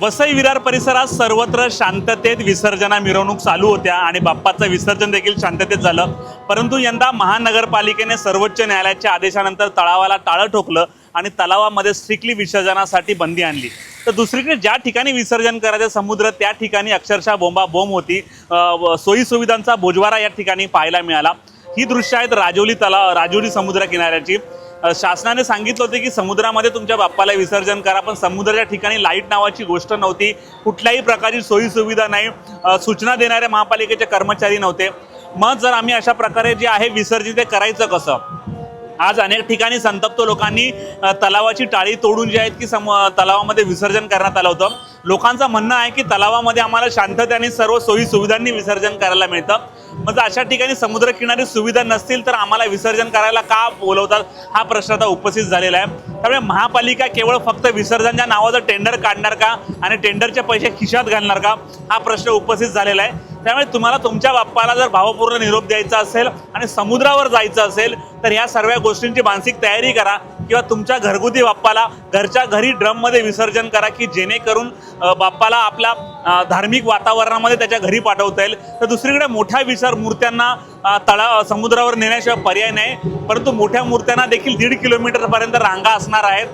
वसई विरार परिसरात सर्वत्र शांततेत विसर्जना मिरवणूक चालू होत्या आणि बाप्पाचं विसर्जन देखील शांततेत झालं. परंतु यंदा महानगरपालिकेने सर्वोच्च न्यायालयाच्या आदेशानंतर तळावाला टाळं ठोकलं आणि तलावामध्ये स्ट्रिक्टली विसर्जनासाठी बंदी आणली. तर दुसरीकडे ज्या ठिकाणी विसर्जन करायचं समुद्र त्या ठिकाणी अक्षरशः बोंबा बोंब होती. सोयी सुविधांचा बोजवारा या ठिकाणी पाहायला मिळाला. ही दृश्य आहेत राजोली तलाव राजोली समुद्र किनाऱ्याची. शासनाने सांगितलं होतं की समुद्रामध्ये तुमच्या बाप्पाला विसर्जन करा पण समुद्राच्या ठिकाणी लाइट नावाची गोष्ट नव्हती. कुठल्याही प्रकारची सोयीसुविधा नाही. सूचना देणाऱ्या महापालिकेचे कर्मचारी नव्हते. मग जर आम्ही अशा प्रकारे जे आहे विसर्जित ते करायचं कसं? आज अनेक ठिकाणी संतप्त लोकांनी तलावाची टाळी तोडून जी आहेत की सम तलावामध्ये विसर्जन करण्यात आलं होतं. लोकांचं म्हणणं आहे की तलावामध्ये आम्हाला शांततेने सर्व सोयी सुविधांनी विसर्जन करायला मिळतं. मग अशा ठिकाणी समुद्रकिनारी सुविधा नसतील तर आम्हाला विसर्जन करायला का बोलवतात? हा प्रश्न आता उपस्थित झालेला आहे. त्यामुळे महापालिका केवळ फक्त विसर्जनच्या नावाचं टेंडर काढणार का? आणि टेंडरचे पैसे खिशात घालणार का? हा प्रश्न उपस्थित झालेला आहे. त्यामुळे तुम्हाला तुमच्या बाप्पाला जर भावपूर्ण निरोप द्यायचा असेल आणि समुद्रावर जायचं असेल तर ह्या सर्व गोष्टींची मानसिक तयारी करा. किंवा तुमच्या घरगुती बाप्पाला घरच्या घरी ड्रममध्ये विसर्जन करा की जेणेकरून बाप्पाला आपल्या धार्मिक वातावरणामध्ये त्याच्या घरी पाठवता येईल. तर दुसरीकडे मोठ्या विसर मूर्त्यांना तळा समुद्रावर नेण्याशिवाय पर्याय नाही परंतु मोठ्या मूर्त्यांना देखील दीड किलोमीटरपर्यंत रांगा असणार आहेत.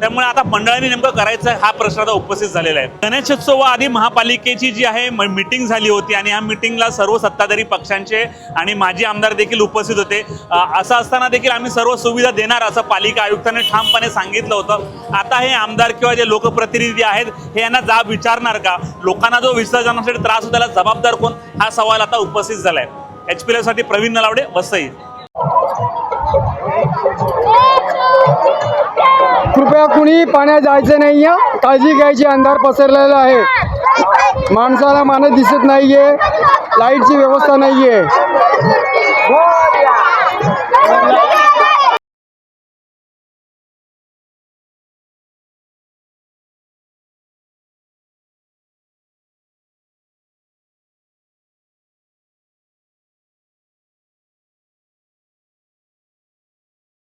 त्यामुळे आता मंडळाने नेमकं करायचं हा प्रश्न आता उपस्थित झालेला आहे. गणेशोत्सवाआधी महापालिकेची जी आहे मिटिंग झाली होती आणि ह्या मिटिंगला सर्व सत्ताधारी पक्षांचे आणि माजी आमदार देखील उपस्थित होते. असं असताना देखील आम्ही सर्व सुविधा देणार असं पालिका आयुक्तांनी ठामपणे सांगितलं होतं. आता हे आमदार किंवा जे लोकप्रतिनिधी आहेत हे यांना जाब विचारणार का? लोकांना जो विसर्जनासाठी त्रास होतो त्याला जबाबदार कोण? हा सवाल आता उपस्थित झाला आहे एच पी साठी प्रवीण नलावडे वसई. कृपया कुणी पाण्यात जायचं नाही आहे. काळजी घ्यायची अंधार पसरलेला आहे. माणसाला माणूस दिसत नाहीये. लाईटची व्यवस्था नाहीये.